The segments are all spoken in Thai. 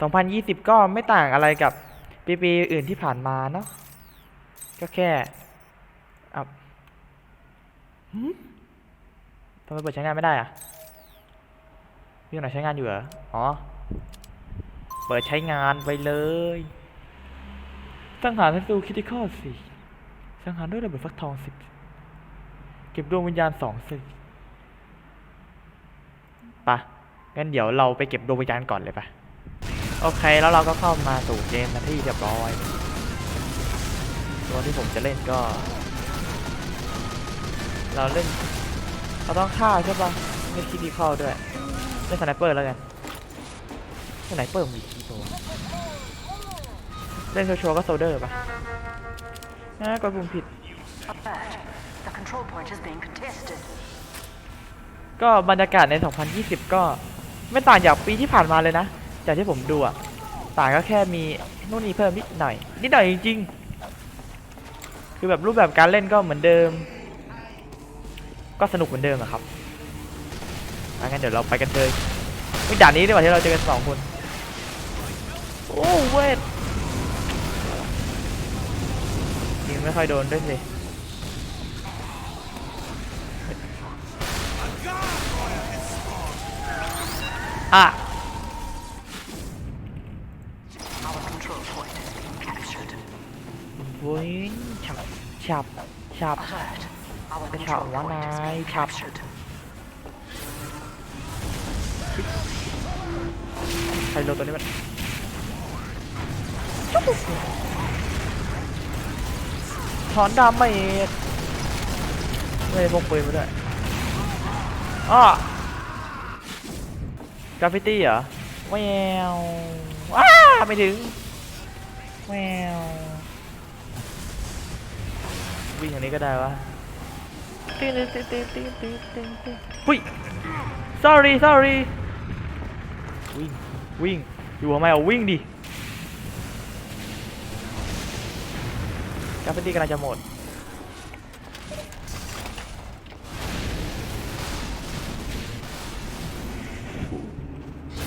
2020 ก็ไม่ต่างอะไรกับปีปีอื่นที่ผ่านมาเนาะก็แค่อับทำไมเปิดใช้งานไม่ได้อะพี่ไหนใช้งานอยู่เหรอ อ๋อ เปิดใช้งานไปเลยสังหารศัตรูคิติคอลสี่สังหารด้วยระเบิดฟักทองสิบเก็บดวงวิญญาณสองสิปะงั้นเดี๋ยวเราไปเก็บดวงวิญญาณก่อนเลยปะ โอเคแล้วเราก็เข้ามาสู่เกมนาที่เรียบร้อย ตัวที่ผมจะเล่นก็ เราเล่น เราต้องฆ่าใช่ปะเล่นคิดดีเข้าด้วยเล่นสไนเปอร์แล้วกันสไนเปอร์มีกี่ตัวเล่นชัวร์ๆก็โซเดอร์ปะนะกดปุ่มผิด Alert. The control point is being contested. ก็บรรยากาศใน 2020 ก็ไม่ต่างจากปีที่ผ่านมาเลยนะ จากที่ผมดูอะต่างก็แค่มีนู่นนี่เพิ่มนิดหน่อย นิดหน่อยจริงๆ คือแบบรูปแบบการเล่นก็เหมือนเดิม ก็สนุกเหมือนเดิมอะครับงั้นเดี๋ยวเราไปกันเลยไม่ด่านนี้ดีกว่าที่เราเจอกันสองคน โอ้เวทยิงไม่ค่อยโดนด้วยสิอะ วิ่งฉับฉับฉับ Alert. Our Cái control chọn quá point is này, being chọc. captured. ใครโลตัวนี้มันถอนดาเมจไม่ได้พกปืนมาด้วยอ้อกราฟฟิตี้เหรอแววว้าไม่ถึงแวว วิ่งอันนี้ก็ได้วะติ๊งติ๊งติ๊งติ๊งติ๊งติ๊งติ๊งหุ้ย sorry sorry วิ่งวิ่งอยู่ทำไมเอาวิ่งดิกราฟฟิตี้กำลังจะหมด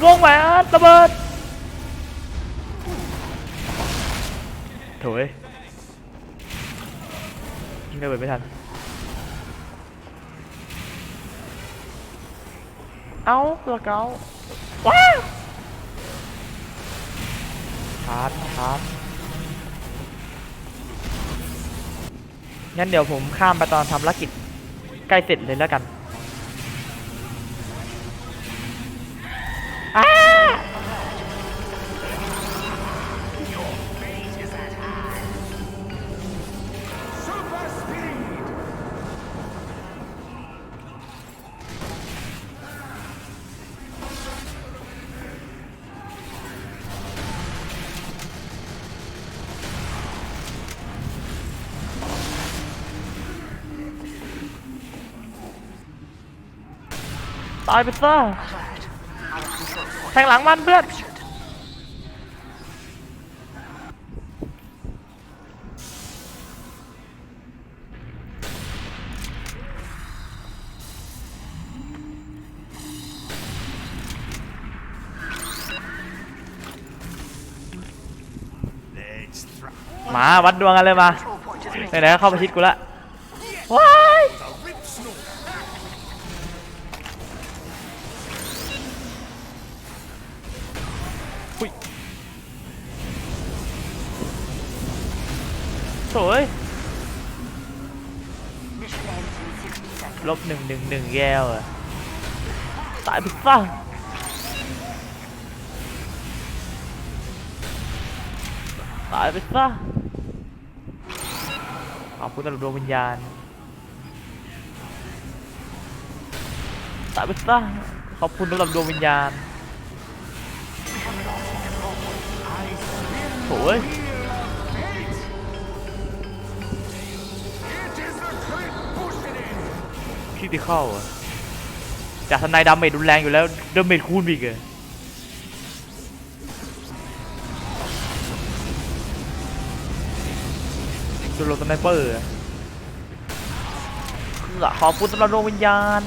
ลงแหวนระเบิดโถยยิง ระเบิดไม่ทัน เอาตัวเกาว้าวชาร์จชาร์จงั้นเดี๋ยวผมข้ามไปตอนทำภารกิจใกล้เสร็จเลยแล้วกัน ตายไปซะแทงหลังมันเพื่อนมาวัดดวงกันเลยมาไหนๆเข้าประชิดกูละว้า โถ่เอ้ยลบหนึ่งหนึ่งหนึ่งแย่ว่ะตายไปซะตายไปซะขอบคุณตำรวจดวงวิญญาณตายไปซะขอบคุณสำหรับดวงวิญญาณโถ่เอ้ย คิดที่เข้าอะจากทนายดาเมจรุนแรงอยู่แล้วดาเมจคูณอีกเลยจุลโลสไนเปอร์อะขอบคุณสำหรับดวงวิญญาณ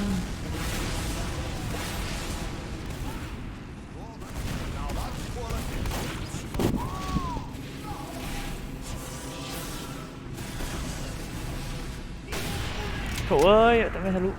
โถเอ้ยแต่ไม่ทะลุ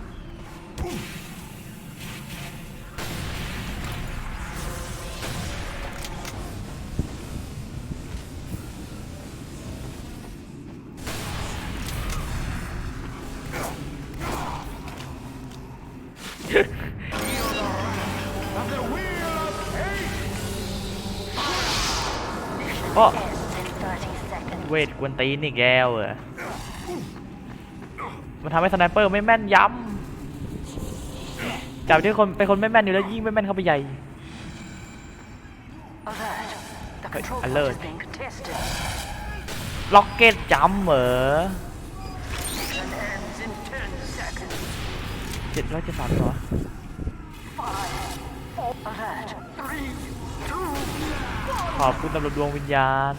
เพราะ Ends in 30 seconds. เวทกวนตีนอีกแล้วเหรอ มันทำให้สไนเปอร์ไม่แม่นย้ำจากที่คนเป็นคนไม่แม่นอยู่แล้วยิ่งไม่แม่นเข้าไปใหญ่ Alert. The control alert. point is being contested. ล็อกเก็ตจัมเหรอ Mission ends in 10 seconds. เจ็ดร้อยเจ็ดสามตัว Five, four, alert. Three, two, ขอบคุณตำรวจดวงวิญญาณ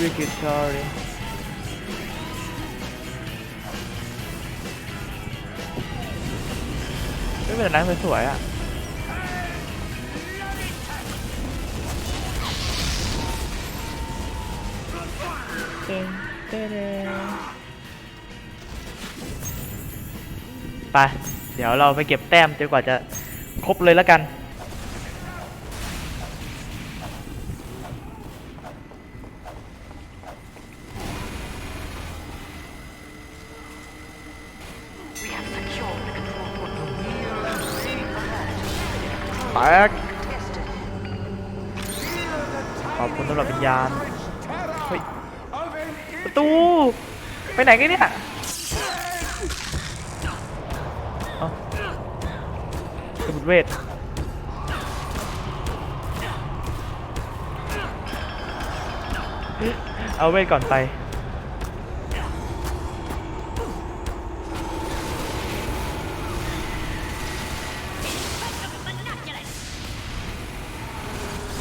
วิกิตอรี ไม่เป็นไรนะสวยๆอะเต้นเต้นเต้นไป เดี๋ยวเราไปเก็บแต้มจนกว่าจะครบเลยแล้วกัน กขอบคุณสำหรับวิญญาณเฮ้ยประตู ไปไหนกันเนี่ยเอ้าสมุดเวทเอาเวทก่อนไป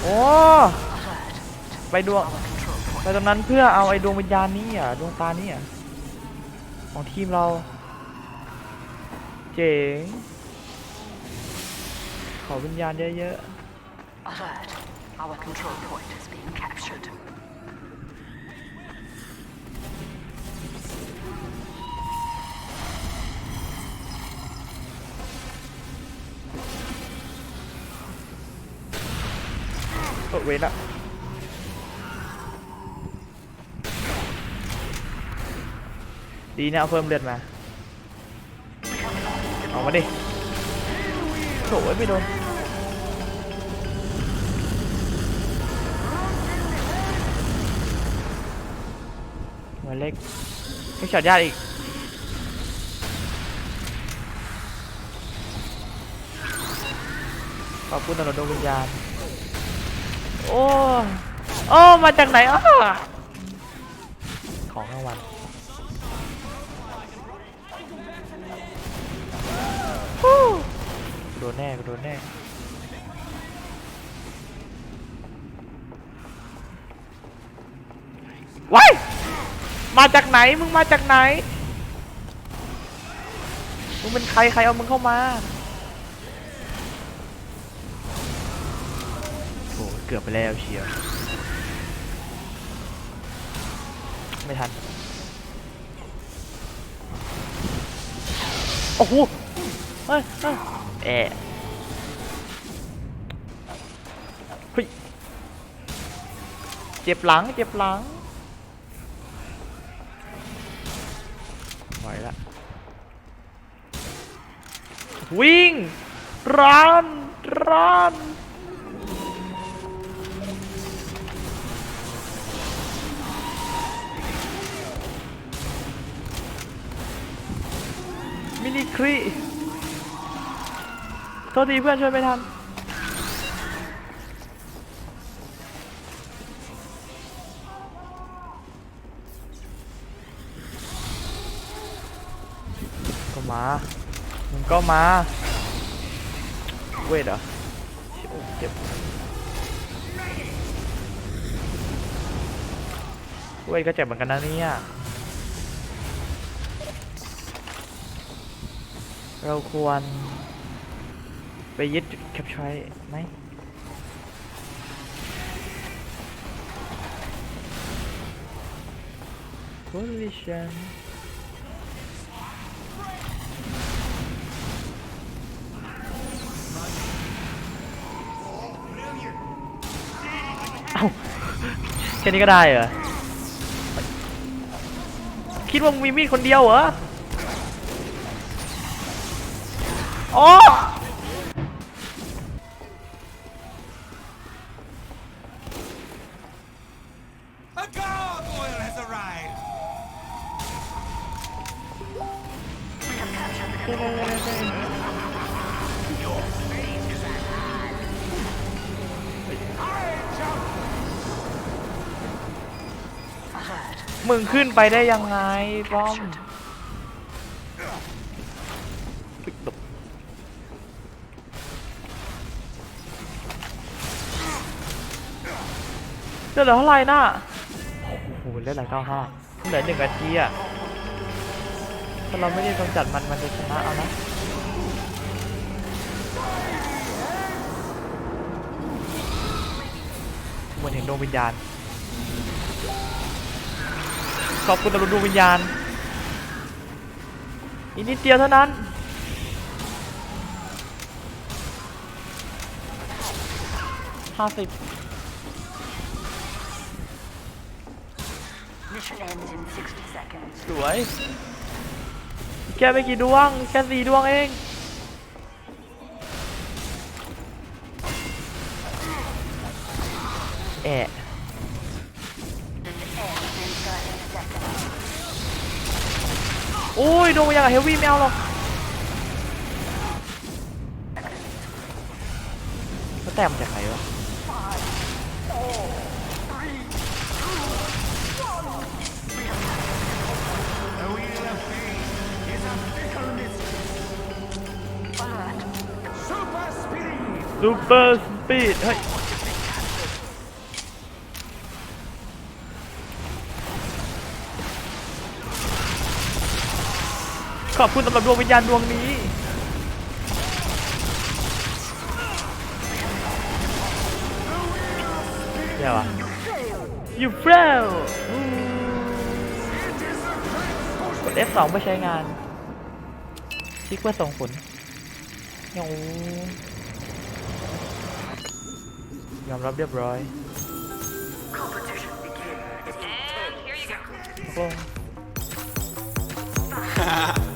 อ้ไปดวงไปตรงนั้นเพื่อเอาไอ้ดวงวิญญาณนี้อะดวงตานี่อะของทีมเรา เจ๋งขอวิญญาณเยอะๆ เออเวนละดีนะเอาเพิ่มเลือดมา เอามาดิโถ่ไม่โดนหัวเล็กไม่ช็อตยากอีกขอบคุณตำรวจดวงวิญญาณ โอ้โอ้มาจากไหนอะของรางวัลฮู้กูโดนแน่กูโดนแน่ว้ายมาจากไหนมึงมาจากไหนมึงเป็นใครใครเอามึงเข้ามา เกือบไปแล้วเชียว ไม่ทัน โอ้โหเฮ้ยเฮ้ยแอะเฮ้ย เจ็บหลัง เจ็บหลังไหวละ วิ่งรันรัน ครีโทษทีเพื่อนช่วยไม่ทันก็มามึงก็มาเวทเหรอเจ็บเวทก็เจ็บเหมือนกันนะเนี่ย เราควร ไปยึดจุดแคปชอยไหมโพลิชันเอ้าแค่นี้ก็ได้เหรอ คิดว่ามึงมีมีดคนเดียวเหรอ อ๋อ A gargoyle has arrived! มึงขึ้นไปได้ยังไงป้อม ลือดเหลือเท่าไหร่น่ะโอ้โหเลือดเหลือเก้าห้าเหลือหนึ่งนาทีอะถ้าเราไม่ได้กำจัดมันมันจะชนะเอานะเหมือนเห็นดวงวิญญาณ ขอบคุณตำรวจดวงวิญญาณอีกนิดเดียวเท่านั้น ห้าสิบ สวย แค่ไม่กี่ดวง แค่สี่ดวงเอง แอะโอ้ยดวงวิญญาณกับเฮฟวี่ไม่เอาหรอกแล้วแต่มจากไหนวะ ซูเปอร์สปีดเฮ้ยขอบคุณสำหรับดวงวิญญาณดวงนี้ เดี๋ยววะ You fail กด F2 เพื่ใช้งานคลิกเพื่อส่งผลโอ้ ยอมรับเรียบร้อย Competition begins. And here you go. ตกลง